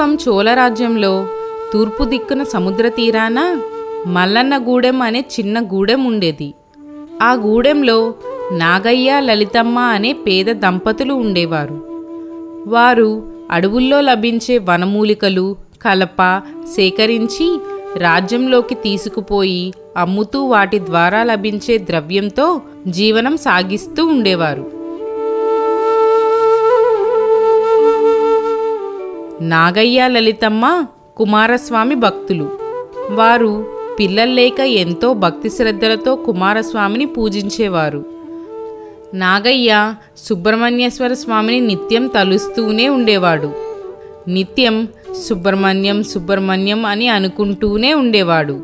పూర్వం చోళరాజ్యంలో తూర్పు దిక్కున సముద్ర తీరాన మల్లన్న గూడెం అనే చిన్న గూడెం ఉండేది. ఆ గూడెంలో నాగయ్య లలితమ్మ అనే పేద దంపతులు ఉండేవారు. వారు అడవుల్లో లభించే వనమూలికలు కలప సేకరించి రాజ్యంలోకి తీసుకుపోయి అమ్ముతూ వాటి ద్వారా లభించే ద్రవ్యంతో జీవనం సాగిస్తూ ఉండేవారు. నాగయ్య లలితమ్మ కుమారస్వామి భక్తులు. వారు పిల్లల్లేక ఎంతో భక్తి శ్రద్ధలతో కుమారస్వామిని పూజించేవారు. నాగయ్య సుబ్రహ్మణ్యేశ్వర స్వామిని నిత్యం తలుస్తూనే ఉండేవాడు. నిత్యం సుబ్రహ్మణ్యం సుబ్రహ్మణ్యం అని అనుకుంటూనే ఉండేవాడు.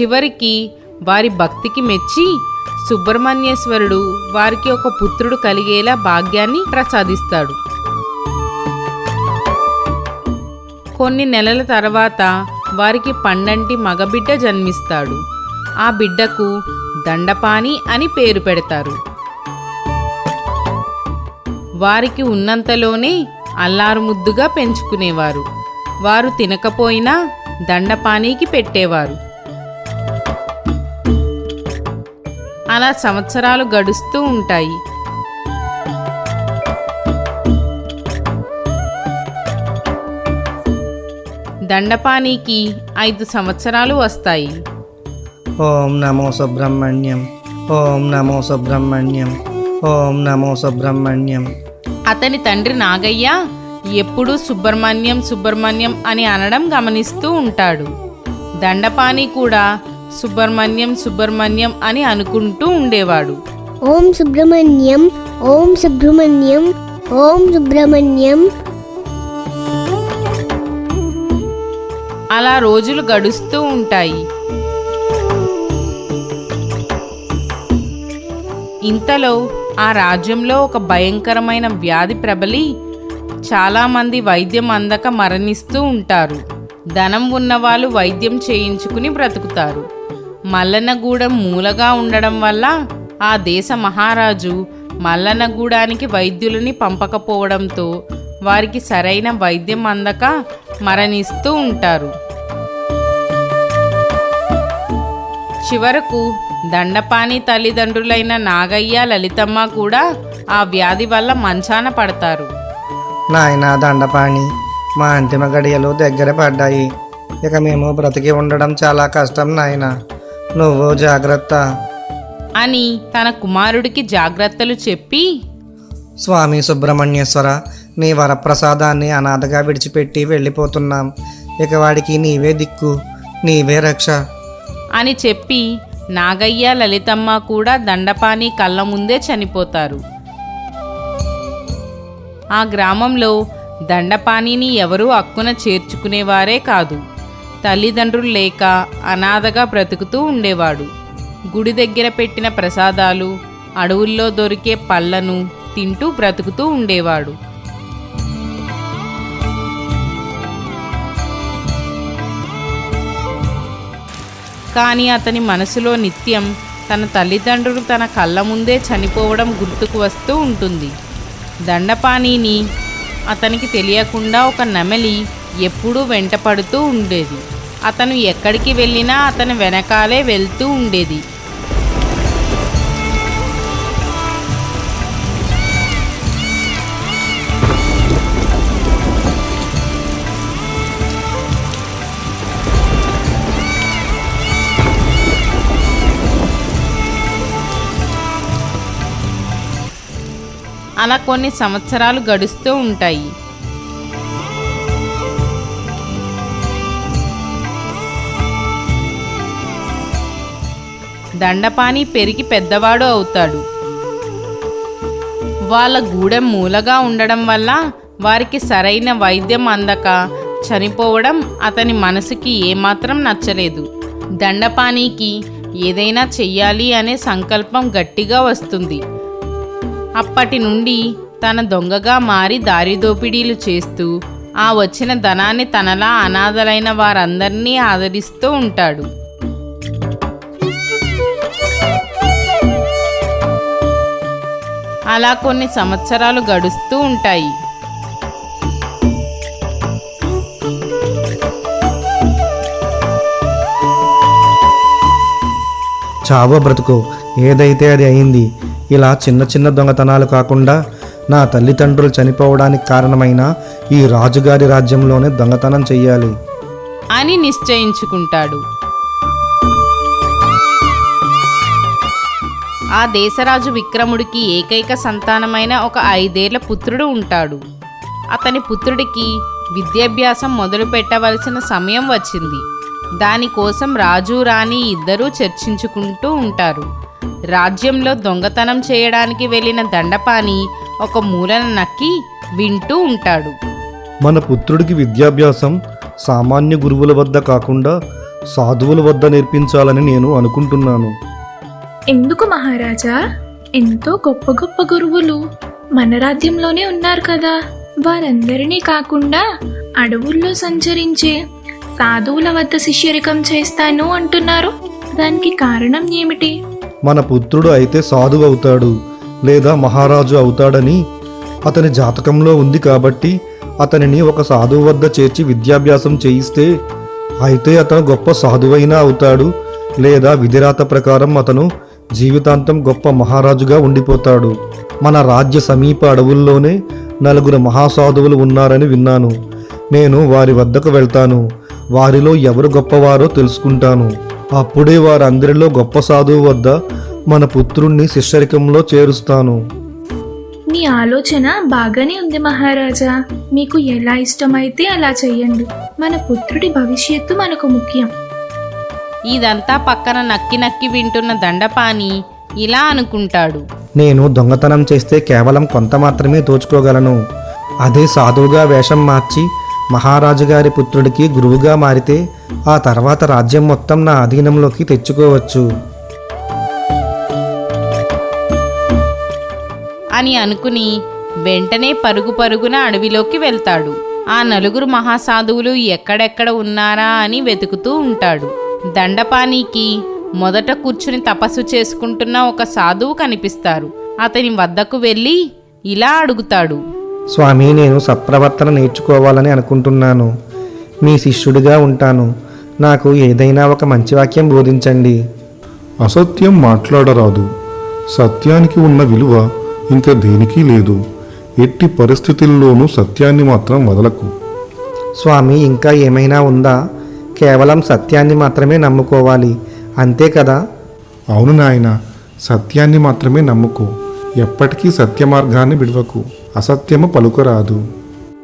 చివరికి వారి భక్తికి మెచ్చి సుబ్రహ్మణ్యేశ్వరుడు వారికి ఒక పుత్రుడు కలిగేలా భాగ్యాన్ని ప్రసాదిస్తాడు. కొన్ని నెలల తర్వాత వారికి పండంటి మగబిడ్డ జన్మిస్తాడు. ఆ బిడ్డకు దండపాణి అని పేరు పెడతారు. వారికి ఉన్నంతలోనే అల్లారుముద్దుగా పెంచుకునేవారు. వారు తినకపోయినా దండపానీకి పెట్టేవారు. అలా సంవత్సరాలు గడుస్తూ ఉంటాయి. దండపానీకి ఐదు సంవత్సరాలు వస్తాయి. ఓం నమో సుబ్రహ్మణ్యం. ఓం నమో సుబ్రహ్మణ్యం. ఓం నమో సుబ్రహ్మణ్యం. అతని తండ్రి నాగయ్య ఎప్పుడూ సుబ్రహ్మణ్యం సుబ్రహ్మణ్యం అని అనడం గమనిస్తూ ఉంటాడు. దండపాని కూడా సుబ్రహ్మణ్యం సుబ్రహ్మణ్యం అని అనుకుంటూ ఉండేవాడు. ఓం సుబ్రహ్మణ్యం ఓం సుబ్రహ్మణ్యం ఓం సుబ్రహ్మణ్యం అలా రోజులు గడుస్తూ ఉంటాయి. ఇంతలో ఆ రాజ్యంలో ఒక భయంకరమైన వ్యాధి ప్రబలి చాలామంది వైద్యం అందక మరణిస్తూ ఉంటారు. ధనం ఉన్నవాళ్ళు వైద్యం చేయించుకుని బ్రతుకుతారు. మల్లనగూడెం మూలగా ఉండడం వల్ల ఆ దేశ మహారాజు మల్లనగూడానికి వైద్యులని పంపకపోవడంతో వారికి సరైన వైద్యం అందక మరణిస్తూ ఉంటారు. చివరకు దండపాని తల్లిదండ్రులైన నాగయ్య లలితమ్మ కూడా ఆ వ్యాధి వల్ల మంచాన పడతారు. నాయన దండపాణి మా అంతిమ గడియలు దగ్గర పడ్డాయి. ఇక మేము బ్రతికి ఉండడం చాలా కష్టం నాయన. నువ్వు జాగ్రత్త. అని తన కుమారుడికి జాగ్రత్తలు చెప్పి స్వామి సుబ్రహ్మణ్యేశ్వర నీ వరప్రసాదాన్ని అనాథగా విడిచిపెట్టి వెళ్ళిపోతున్నాం. ఇక వాడికి నీవే దిక్కు నీవే రక్ష. అని చెప్పి నాగయ్య లలితమ్మ కూడా దండపాని కళ్ళ ముందే చనిపోతారు. ఆ గ్రామంలో దండపాణిని ఎవరూ అక్కున చేర్చుకునేవారే కాదు. తల్లిదండ్రులు లేక అనాథగా బ్రతుకుతూ ఉండేవాడు. గుడి దగ్గర పెట్టిన ప్రసాదాలు అడవుల్లో దొరికే పళ్ళను తింటూ బ్రతుకుతూ ఉండేవాడు. కానీ అతని మనసులో నిత్యం తన తల్లిదండ్రులు తన కళ్ళ ముందే చనిపోవడం గుర్తుకు వస్తూ ఉంటుంది. దండపాణిని అతనికి తెలియకుండా ఒక నెమలి ఎప్పుడూ వెంటపడుతూ ఉండేది. అతను ఎక్కడికి వెళ్ళినా అతని వెనకాలే వెళ్తూ ఉండేది. అలా కొన్ని సంవత్సరాలు గడుస్తూ ఉంటాయి. దండపాని పెరిగి పెద్దవాడు అవుతాడు. వాళ్ళ గూడెం మూలగా ఉండడం వల్ల వారికి సరైన వైద్యం అందక చనిపోవడం అతని మనసుకి ఏమాత్రం నచ్చలేదు. దండపాణికి ఏదైనా చెయ్యాలి అనే సంకల్పం గట్టిగా వస్తుంది. అప్పటి నుండి తన దొంగగా మారి దారిదోపిడీలు చేస్తూ ఆ వచ్చిన ధనాన్ని తనలా అనాథలైన వారందరినీ ఆదరిస్తూ ఉంటాడు. అలా కొన్ని సంవత్సరాలు గడుస్తూ ఉంటాయి. చావో బ్రతుకు ఏదైతే అది అయింది ఇలా చిన్న చిన్న దొంగతనాలు కాకుండా నా తల్లిదండ్రులు చనిపోవడానికి కారణమైన ఈ రాజుగారి రాజ్యంలోనే దొంగతనం చెయ్యాలి. అని నిశ్చయించుకుంటాడు. ఆ దేశరాజు విక్రముడికి ఏకైక సంతానమైన ఒక ఐదేళ్ళ పుత్రుడు ఉంటాడు. అతని పుత్రుడికి విద్యాభ్యాసం మొదలు పెట్టవలసిన సమయం వచ్చింది. దానికోసం రాజు రాణి ఇద్దరూ చర్చించుకుంటూ ఉంటారు. రాజ్యంలో దొంగతనం చేయడానికి వెళ్ళిన దండపాని ఒక మూలన నక్కి వింటూ ఉంటాడు. మన పుత్రుడికి విద్యాభ్యాసం సామాన్య గురువుల వద్ద కాకుండా సాధువుల వద్ద నేర్పించాలని నేను అనుకుంటున్నాను. ఎందుకు మహారాజా? ఎంతో గొప్ప గొప్ప గురువులు మన రాజ్యంలోనే ఉన్నారు కదా. వారందరినీ కాకుండా అడవుల్లో సంచరించే సాధువుల వద్ద శిష్యరికం చేస్తాను అంటున్నారు. దానికి కారణం ఏమిటి? మన పుత్రుడు అయితే సాధువు అవుతాడు లేదా మహారాజు అవుతాడని అతని జాతకంలో ఉంది కాబట్టి అతనిని ఒక సాధువు వద్ద చేర్చి విద్యాభ్యాసం చేయిస్తే అయితే అతను గొప్ప సాధువైనా అవుతాడు లేదా విధిరాత ప్రకారం అతను జీవితాంతం గొప్ప మహారాజుగా ఉండిపోతాడు. మన రాజ్య సమీప అడవుల్లోనే నలుగురు మహాసాధువులు ఉన్నారని విన్నాను. నేను వారి వద్దకు వెళ్తాను. వారిలో ఎవరు గొప్పవారో తెలుసుకుంటాను. అప్పుడే వారందరిలో గొప్ప సాధువు వద్ద మన పుత్రుణ్ణి శిష్యరికంలో చేరుస్తాను. మీ ఆలోచన బాగానే ఉంది మహారాజా. మీకు ఎలా ఇష్టమైతే అలా చెయ్యండి. మన పుత్రుడి భవిష్యత్తు మనకు ముఖ్యం. ఇదంతా పక్కన నక్కి నక్కి వింటున్న దండపాని ఇలా అనుకుంటాడు. నేను దొంగతనం చేస్తే కేవలం కొంత మాత్రమే దోచుకోగలను. అదే సాధువుగా వేషం మార్చి మహారాజు గారి పుత్రుడికి గురువుగా మారితే ఆ తర్వాత రాజ్యం మొత్తం నా అధీనంలోకి తెచ్చుకోవచ్చు. అని అనుకుని వెంటనే పరుగు పరుగున అడవిలోకి వెళ్తాడు. ఆ నలుగురు మహాసాధువులు ఎక్కడెక్కడ ఉన్నారా అని వెతుకుతూ ఉంటాడు. దండపానికి మొదట కూర్చుని తపస్సు చేసుకుంటున్న ఒక సాధువు కనిపిస్తారు. అతని వద్దకు వెళ్ళి ఇలా అడుగుతాడు. స్వామి నేను సత్ప్రవర్తన నేర్చుకోవాలని అనుకుంటున్నాను. మీ శిష్యుడిగా ఉంటాను. నాకు ఏదైనా ఒక మంచి వాక్యం బోధించండి. అసత్యం మాట్లాడరాదు. సత్యానికి ఉన్న విలువ ఇంకా దేనికి లేదు. ఎట్టి పరిస్థితుల్లోనూ సత్యాన్ని మాత్రం వదలకు. స్వామి ఇంకా ఏమైనా ఉందా? కేవలం సత్యాన్ని మాత్రమే నమ్ముకోవాలి. అంతే కదా? అవును నాయన సత్యాన్ని మాత్రమే నమ్ముకో. ఎప్పటికీ సత్య మార్గాన్ని విడవకు. అసత్యము పలుకరాదు.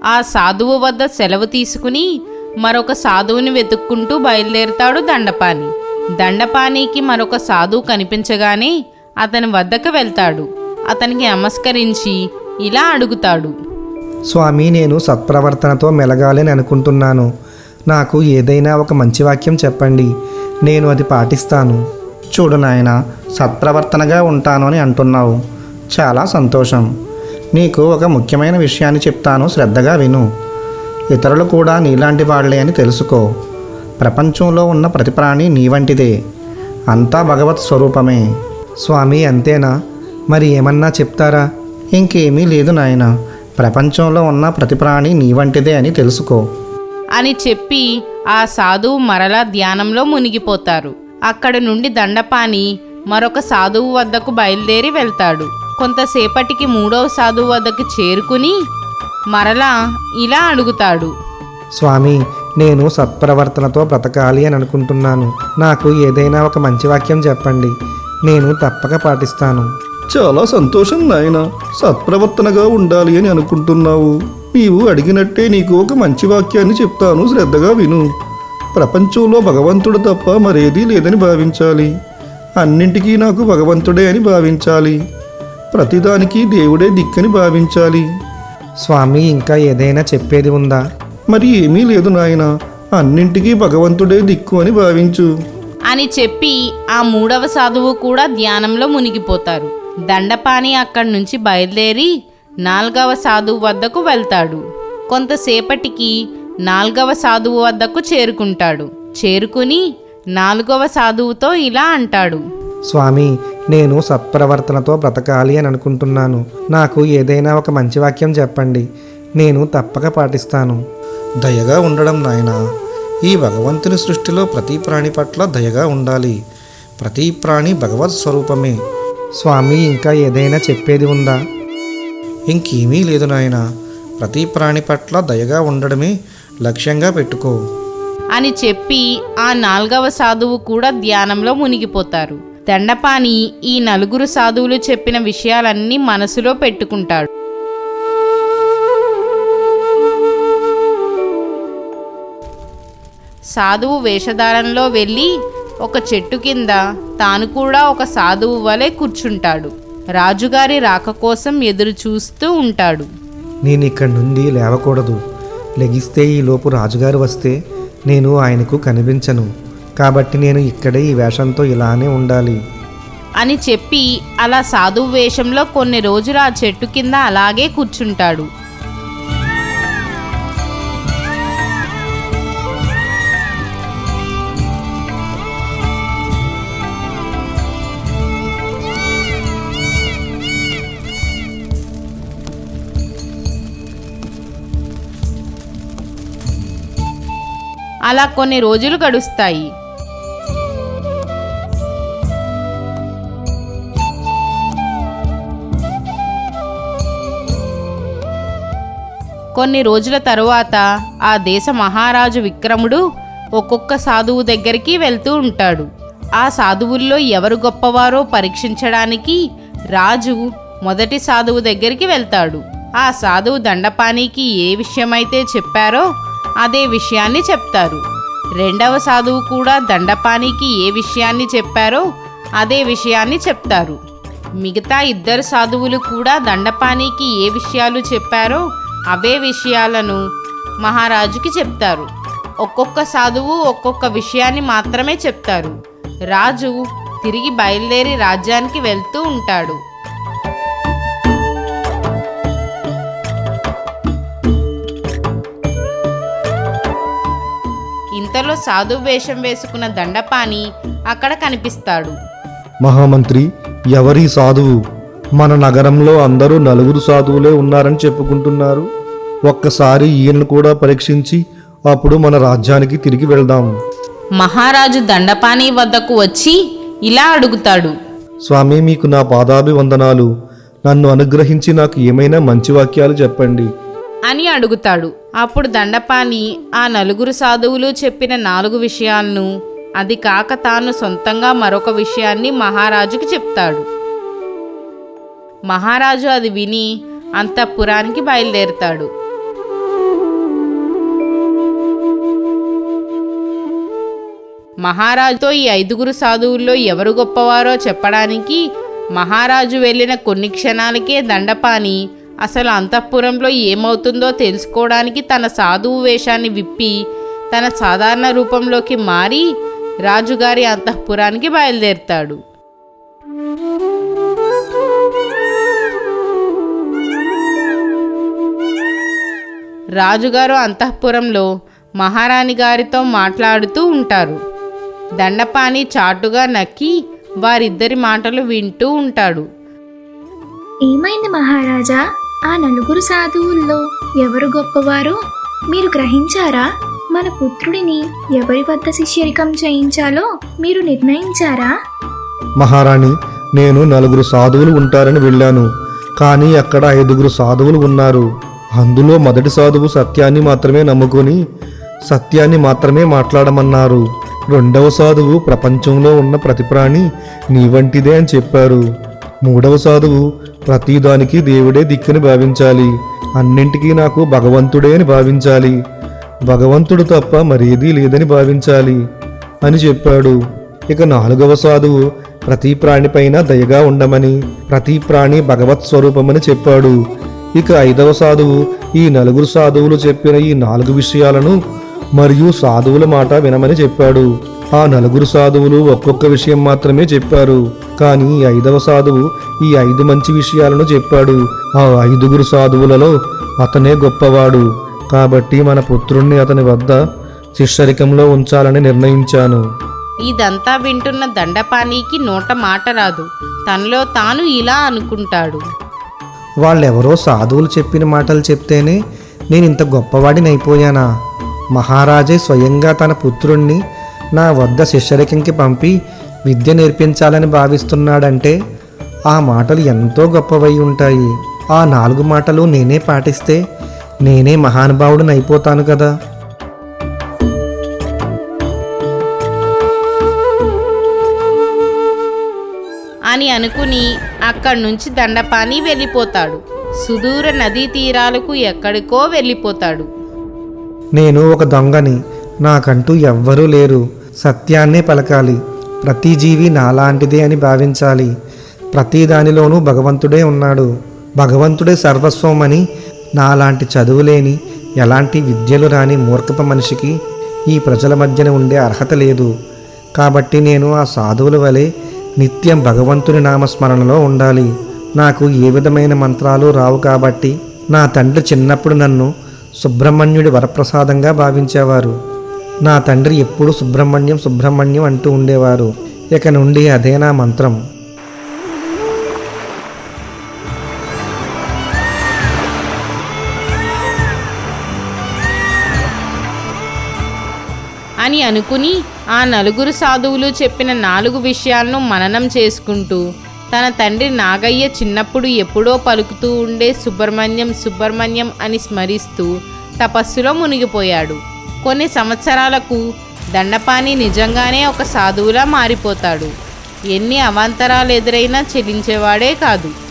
ఆ సాధువు వద్ద సెలవు తీసుకుని మరొక సాధువుని వెతుక్కుంటూ బయలుదేరుతాడు దండపాని దండపానీకి మరొక సాధువు కనిపించగానే అతని వద్దకు వెళ్తాడు. అతనికి నమస్కరించి ఇలా అడుగుతాడు. స్వామి నేను సత్ప్రవర్తనతో మెలగాలని అనుకుంటున్నాను. నాకు ఏదైనా ఒక మంచి వాక్యం చెప్పండి. నేను అది పాటిస్తాను. చూడు నాయన సత్ప్రవర్తనగా ఉంటాను అని అంటున్నావు. చాలా సంతోషం. నీకు ఒక ముఖ్యమైన విషయాన్ని చెప్తాను శ్రద్ధగా విను. ఇతరులు కూడా నీలాంటి వాళ్ళే అని తెలుసుకో. ప్రపంచంలో ఉన్న ప్రతి ప్రాణి నీ వంటిదే. అంతా భగవత్ స్వరూపమే. స్వామి అంతేనా? మరి ఏమన్నా చెప్తారా? ఇంకేమీ లేదు నాయన. ప్రపంచంలో ఉన్న ప్రతి ప్రాణి నీ వంటిదే అని తెలుసుకో. అని చెప్పి ఆ సాధువు మరలా ధ్యానంలో మునిగిపోతారు. అక్కడ నుండి దండపాని మరొక సాధువు వద్దకు బయలుదేరి వెళ్తాడు. కొంతసేపటికి మూడవ సాధువు వద్దకు చేరుకుని మరలా ఇలా అడుగుతాడు. స్వామి నేను సత్ప్రవర్తనతో బ్రతకాలి అని అనుకుంటున్నాను. నాకు ఏదైనా ఒక మంచి వాక్యం చెప్పండి. నేను తప్పక పాటిస్తాను. చాలా సంతోషం నాయన. సత్ప్రవర్తనగా ఉండాలి అని అనుకుంటున్నావు. నీవు అడిగినట్టే నీకు ఒక మంచి వాక్యాన్ని చెప్తాను. శ్రద్ధగా విను. ప్రపంచంలో భగవంతుడు తప్ప మరేదీ లేదని భావించాలి. అన్నింటికీ నాకు భగవంతుడే అని భావించాలి. ప్రతిదానికి దేవుడే దిక్కని భావించాలి. స్వామి ఇంకా ఏదైనా చెప్పేది ఉందా? మరి ఏమీ లేదు నాయన. అన్నింటికీ భగవంతుడే దిక్కు అని భావించు. అని చెప్పి ఆ మూడవ సాధువు కూడా ధ్యానంలో మునిగిపోతారు. దండపాని అక్కడి నుంచి బయలుదేరి నాల్గవ సాధువు వద్దకు వెళ్తాడు. కొంతసేపటికి నాల్గవ సాధువు వద్దకు చేరుకుంటాడు. చేరుకుని నాలుగవ సాధువుతో ఇలా అంటాడు. స్వామి నేను సత్ప్రవర్తనతో బ్రతకాలి అని అనుకుంటున్నాను. నాకు ఏదైనా ఒక మంచి వాక్యం చెప్పండి. నేను తప్పక పాటిస్తాను. దయగా ఉండడం నాయన. ఈ భగవంతుని సృష్టిలో ప్రతి ప్రాణి పట్ల దయగా ఉండాలి. ప్రతి ప్రాణి భగవత్ స్వరూపమే. స్వామి ఇంకా ఏదైనా చెప్పేది ఉందా? ఇంకేమీ లేదు నాయన. ప్రతి ప్రాణి పట్ల దయగా ఉండడమే లక్ష్యంగా పెట్టుకో. అని చెప్పి ఆ నాల్గవ సాధువు కూడా ధ్యానంలో మునిగిపోతారు. దండపాని ఈ నలుగురు సాధువులు చెప్పిన విషయాలన్నీ మనసులో పెట్టుకుంటాడు. సాధువు వేషధారణలో వెళ్ళి ఒక చెట్టు కింద తాను కూడా ఒక సాధువు వలె కూర్చుంటాడు. రాజుగారి రాక కోసం ఎదురు చూస్తూ ఉంటాడు. నేను ఇక్కడి నుండి లేవకూడదు. లెగిస్తే ఈలోపు రాజుగారు వస్తే నేను ఆయనకు కనిపించను. కాబట్టి నేను ఇక్కడే ఈ వేషంతో ఇలానే ఉండాలి. అని చెప్పి అలా సాధువు వేషంలో కొన్ని రోజులు ఆ చెట్టు కింద అలాగే కూర్చుంటాడు. అలా కొన్ని రోజులు గడుస్తాయి. కొన్ని రోజుల తరువాత ఆ దేశ మహారాజు విక్రముడు ఒక్కొక్క సాధువు దగ్గరికి వెళ్తూ ఉంటాడు. ఆ సాధువుల్లో ఎవరు గొప్పవారో పరీక్షించడానికి రాజు మొదటి సాధువు దగ్గరికి వెళ్తాడు. ఆ సాధువు దండపానికి ఏ విషయమైతే చెప్పారో అదే విషయాన్ని చెప్తారు. రెండవ సాధువు కూడా దండపానికి ఏ విషయాన్ని చెప్పారో అదే విషయాన్ని చెప్తారు. మిగతా ఇద్దరు సాధువులు కూడా దండపానికి ఏ విషయాలు చెప్పారో అవే విషయాలను మహారాజుకి చెప్తారు. ఒక్కొక్క సాధువు ఒక్కొక్క విషయాన్ని మాత్రమే చెప్తారు. రాజు తిరిగి బయలుదేరి రాజ్యానికి వెళ్తూ ఉంటాడు. ఇంతలో సాధు వేషం వేసుకున్న దండపాని అక్కడ కనిపిస్తాడు. మహామంత్రి ఎవరి సాధువు? మన నగరంలో అందరూ నలుగురు సాధువులే ఉన్నారని చెప్పుకుంటున్నారు. ఒక్కసారి ఈయనను కూడా పరీక్షించి అప్పుడు మన రాజ్యానికి తిరిగి వెళ్దాం. మహారాజు దండపాని వద్దకు వచ్చి ఇలా అడుగుతాడు. స్వామి మీకు నా పాదాభివందనాలు. నన్ను అనుగ్రహించి నాకు ఏమైనా మంచి వాక్యాలు చెప్పండి. అని అడుగుతాడు. అప్పుడు దండపాని ఆ నలుగురు సాధువులు చెప్పిన నాలుగు విషయాలను అది కాక తాను సొంతంగా మరొక విషయాన్ని మహారాజుకి చెప్తాడు. మహారాజు అది విని అంతఃపురానికి బయలుదేరుతాడు. మహారాజుతో ఈ ఐదుగురు సాధువుల్లో ఎవరు గొప్పవారో చెప్పడానికి మహారాజు వెళ్ళిన కొన్ని క్షణాలకే దండపాని అసలు అంతఃపురంలో ఏమవుతుందో తెలుసుకోవడానికి తన సాధువు వేషాన్ని విప్పి తన సాధారణ రూపంలోకి మారి రాజుగారి అంతఃపురానికి బయలుదేరుతాడు. రాజుగారు అంతఃపురంలో మహారాణి గారితో మాట్లాడుతూ ఉంటారు. దండపాని చాటుగా నక్కి వారిద్దరి మాటలు వింటూ ఉంటాడు. ఏమైంది మహారాజా? ఆ నలుగురు సాధువుల్లో ఎవరు గొప్పవారో మీరు గ్రహించారా? మన పుత్రుడిని ఎవరి వద్ద శిష్యరికం చేయించాలో మీరు నిర్ణయించారా? మహారాణి నేను నలుగురు సాధువులు ఉంటారని వెళ్ళాను. కానీ అక్కడ ఐదుగురు సాధువులు ఉన్నారు. అందులో మొదటి సాధువు సత్యాన్ని మాత్రమే నమ్ముకొని సత్యాన్ని మాత్రమే మాట్లాడమన్నారు. రెండవ సాధువు ప్రపంచంలో ఉన్న ప్రతి ప్రాణి నీ వంటిదే అని చెప్పారు. మూడవ సాధువు ప్రతిదానికి దేవుడే దిక్కుని భావించాలి. అన్నింటికీ నాకు భగవంతుడే అని భావించాలి. భగవంతుడు తప్ప మరేదీ లేదని భావించాలి అని చెప్పాడు. ఇక నాలుగవ సాధువు ప్రతి ప్రాణిపైన దయగా ఉండమని ప్రతి ప్రాణి భగవత్ స్వరూపమని చెప్పాడు. ఇక ఐదవ సాధువు ఈ నలుగురు సాధువులు చెప్పిన ఈ నాలుగు విషయాలను మరియు సాధువుల మాట వినమని చెప్పాడు. ఆ నలుగురు సాధువులు ఒక్కొక్క విషయం మాత్రమే చెప్పారు. కానీ ఈ ఐదవ సాధువు ఈ ఐదు మంచి విషయాలను చెప్పాడు. ఆ ఐదుగురు సాధువులలో అతనే గొప్పవాడు. కాబట్టి మన పుత్రుణ్ణి అతని వద్ద శిష్యరికంలో ఉంచాలని నిర్ణయించాను. ఇదంతా వింటున్న దండపానికి నోట మాట రాదు. తనలో తాను ఇలా అనుకుంటాడు. వాళ్ళెవరో సాధువులు చెప్పిన మాటలు చెప్తేనే నేను ఇంత గొప్పవాడిని అయిపోయానా మహారాజే స్వయంగా తన పుత్రుణ్ణి నా వద్ద శిష్యరికంకి పంపి విద్య నేర్పించాలని భావిస్తున్నాడంటే ఆ మాటలు ఎంతో గొప్పవై ఉంటాయి. ఆ నాలుగు మాటలు నేనే పాటిస్తే నేనే మహానుభావుడిని అయిపోతాను కదా. అని అనుకుని అక్కడి నుంచి దండపాని వెళ్ళిపోతాడు. సుదూర నదీ తీరాలకు ఎక్కడికో వెళ్ళిపోతాడు. నేను ఒక దొంగని. నాకంటూ ఎవ్వరూ లేరు. సత్యాన్నే పలకాలి. ప్రతి జీవి నాలాంటిదే అని భావించాలి. ప్రతి దానిలోనూ భగవంతుడే ఉన్నాడు. భగవంతుడే సర్వస్వం అని నాలాంటి చదువులేని ఎలాంటి విద్యలు రాని మూర్ఖప మనిషికి ఈ ప్రజల మధ్యన ఉండే అర్హత లేదు. కాబట్టి నేను ఆ సాధువుల వలె నిత్యం భగవంతుని నామస్మరణలో ఉండాలి. నాకు ఏ విధమైన మంత్రాలు రావు కాబట్టి నా తండ్రి చిన్నప్పుడు నన్ను సుబ్రహ్మణ్యుడి వరప్రసాదంగా భావించేవారు. నా తండ్రి ఎప్పుడూ సుబ్రహ్మణ్యం సుబ్రహ్మణ్యం అంటూ ఉండేవారు. ఇక నుండి అదే నా మంత్రం. అని అనుకుని ఆ నలుగురు సాధువులు చెప్పిన నాలుగు విషయాలను మననం చేసుకుంటూ తన తండ్రి నాగయ్య చిన్నప్పుడు ఎప్పుడో పలుకుతూ ఉండే సుబ్రహ్మణ్యం సుబ్రహ్మణ్యం అని స్మరిస్తూ తపస్సులో మునిగిపోయాడు. కొన్ని సంవత్సరాలకు దండపాణి నిజంగానే ఒక సాధువులా మారిపోతాడు. ఎన్ని అవాంతరాలు ఎదురైనా చెలించేవాడే కాదు.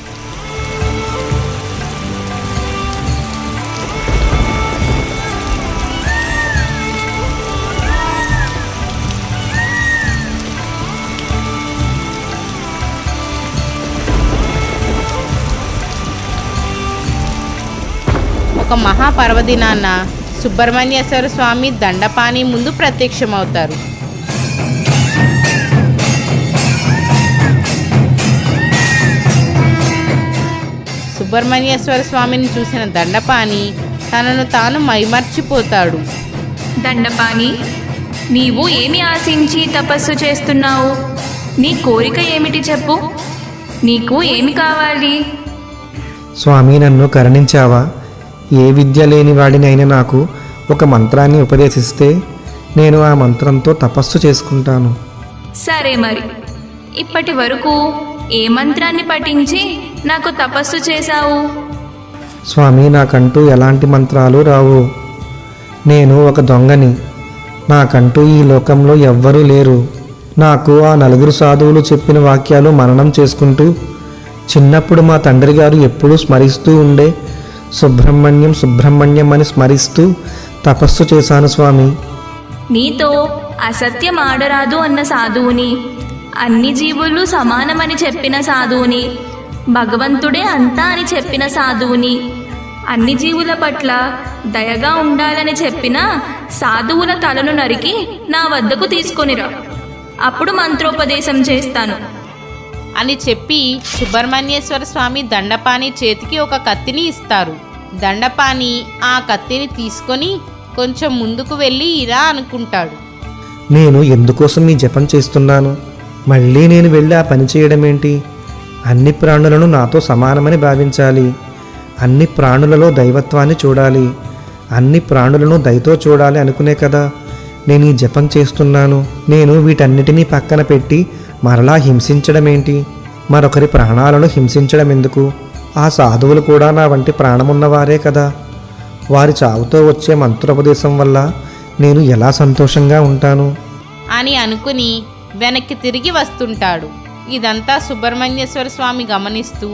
ఒక మహాపర్వదినాన్న సుబ్రహ్మణ్యేశ్వర స్వామి దండపాని ముందు ప్రత్యక్షమవుతారు. సుబ్రహ్మణ్యేశ్వర స్వామిని చూసిన దండపాని తనను తాను మైమర్చిపోతాడు. దండపాని నీవు ఏమి ఆశించి తపస్సు చేస్తున్నావు? నీ కోరిక ఏమిటి చెప్పు? నీకు ఏమి కావాలి? స్వామి నన్ను కరుణించావా? ఏ విద్య లేని వాడినైనా నాకు ఒక మంత్రాన్ని ఉపదేశిస్తే నేను ఆ మంత్రంతో తపస్సు చేసుకుంటాను. సరే మరి. ఇప్పటి వరకు ఏ మంత్రాన్ని పఠించి నాకు తపస్సు చేశావు? స్వామి నాకంటూ ఎలాంటి మంత్రాలు రావు. నేను ఒక దొంగని. నాకంటూ ఈ లోకంలో ఎవ్వరూ లేరు. నాకు ఆ నలుగురు సాధువులు చెప్పిన వాక్యాలు మననం చేసుకుంటూ చిన్నప్పుడు మా తండ్రి గారు ఎప్పుడూ స్మరిస్తూ ఉండే సుబ్రహ్మణ్యం సుబ్రహ్మణ్యం అని స్మరిస్తూ తపస్సు చేశాను స్వామి. నీతో అసత్యం ఆడరాదు అన్న సాధువుని. అన్ని జీవులు సమానమని చెప్పిన సాధువుని. భగవంతుడే అంతా అని చెప్పిన సాధువుని. అన్ని జీవుల పట్ల దయగా ఉండాలని చెప్పిన సాధువుల తలను నరికి నా వద్దకు తీసుకొనిరా. అప్పుడు మంత్రోపదేశం చేస్తాను. అని చెప్పి సుబ్రహ్మణ్యేశ్వర స్వామి దండపాని చేతికి ఒక కత్తిని ఇస్తారు. దండపాని ఆ కత్తిని తీసుకొని కొంచెం ముందుకు వెళ్ళి ఇలా అనుకుంటాడు. నేను ఎందుకోసం ఈ జపం చేస్తున్నాను? మళ్ళీ నేను వెళ్ళి ఆ పని చేయడం ఏంటి? అన్ని ప్రాణులను నాతో సమానమని భావించాలి. అన్ని ప్రాణులలో దైవత్వాన్ని చూడాలి. అన్ని ప్రాణులను దయతో చూడాలి అనుకునే కదా. నేను ఈ జపం చేస్తున్నాను. నేను వీటన్నిటినీ పక్కన పెట్టి మరలా హింసించడం ఏంటి మరొకరి ప్రాణాలను హింసించడం ఎందుకు ఆ సాధువులు కూడా నా వంటి ప్రాణమున్నవారే కదా. వారి చావుతో వచ్చే మంత్రోపదేశం వల్ల నేను ఎలా సంతోషంగా ఉంటాను? అని అనుకుని వెనక్కి తిరిగి వస్తుంటాడు. ఇదంతా సుబ్రహ్మణ్యేశ్వర స్వామి గమనిస్తూ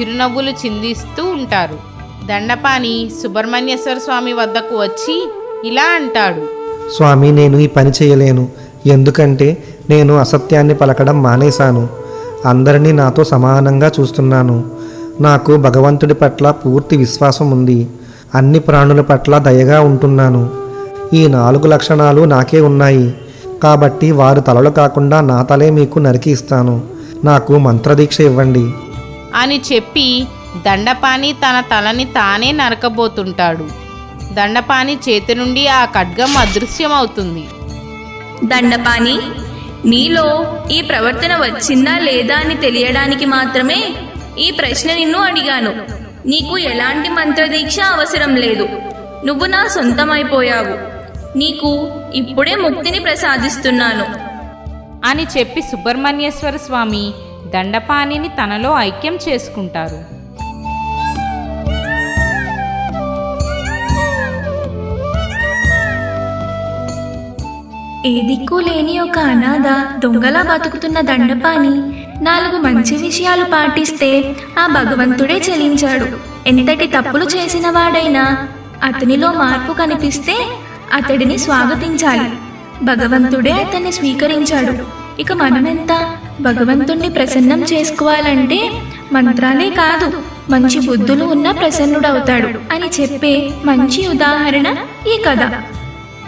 చిరునవ్వులు చిందిస్తూ ఉంటారు. దండపాని సుబ్రహ్మణ్యేశ్వర స్వామి వద్దకు వచ్చి ఇలా అంటాడు. స్వామి నేను ఈ పని చేయలేను. ఎందుకంటే నేను అసత్యాన్ని పలకడం మానేశాను. అందరినీ నాతో సమానంగా చూస్తున్నాను. నాకు భగవంతుడి పట్ల పూర్తి విశ్వాసం ఉంది. అన్ని ప్రాణుల పట్ల దయగా ఉంటున్నాను. ఈ నాలుగు లక్షణాలు నాకే ఉన్నాయి. కాబట్టి వారు తలలు కాకుండా నా తలే మీకు నరికి ఇస్తాను. నాకు మంత్రదీక్ష ఇవ్వండి. అని చెప్పి దండపాని తన తలని తానే నరకబోతుంటాడు. దండపాని చేతి నుండి ఆ ఖడ్గం అదృశ్యమవుతుంది. దండపాని నీలో ఈ ప్రవర్తన వచ్చిందా లేదా అని తెలియడానికి మాత్రమే ఈ ప్రశ్న నిన్ను అడిగాను. నీకు ఎలాంటి మంత్రదీక్ష అవసరం లేదు. నువ్వు నా సొంతమైపోయావు. నీకు ఇప్పుడే ముక్తిని ప్రసాదిస్తున్నాను. అని చెప్పి సుబ్రహ్మణ్యేశ్వర స్వామి దండపాణిని తనలో ఐక్యం చేసుకుంటారు. ఏ దిక్కు లేని ఒక అనాథ దొంగలా బతుకుతున్న దండపాని నాలుగు మంచి విషయాలు పాటిస్తే ఆ భగవంతుడే చెలించాడు. ఎంతటి తప్పులు చేసిన వాడైనా అతనిలో మార్పు కనిపిస్తే అతడిని స్వాగతించాలి. భగవంతుడే అతన్ని స్వీకరించాడు. ఇక మనమెంత భగవంతుణ్ణి ప్రసన్నం చేసుకోవాలంటే మంత్రాలే కాదు మంచి బుద్ధులు ఉన్న ప్రసన్నుడవుతాడు అని చెప్పే మంచి ఉదాహరణ ఈ కథ.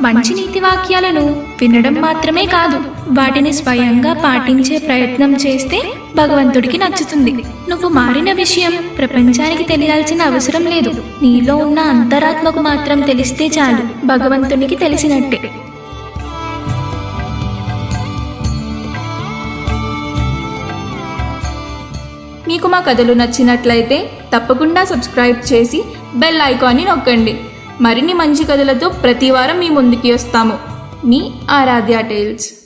మంచి నీతి వాక్యాలను వినడం మాత్రమే కాదు వాటిని స్వయంగా పాటించే ప్రయత్నం చేస్తే భగవంతుడికి నచ్చుతుంది. నువ్వు మారిన విషయం ప్రపంచానికి తెలియాల్సిన అవసరం లేదు. నీలో ఉన్న అంతరాత్మకు మాత్రం తెలిస్తే చాలు భగవంతునికి తెలిసినట్టే. మీకు మా కథలు నచ్చినట్లయితే తప్పకుండా సబ్స్క్రైబ్ చేసి బెల్ ఐకాన్ని నొక్కండి. మరిన్ని మంచి కథలతో ప్రతివారం మీ ముందుకి వస్తాము. మీ ఆరాధ్య టైల్స్.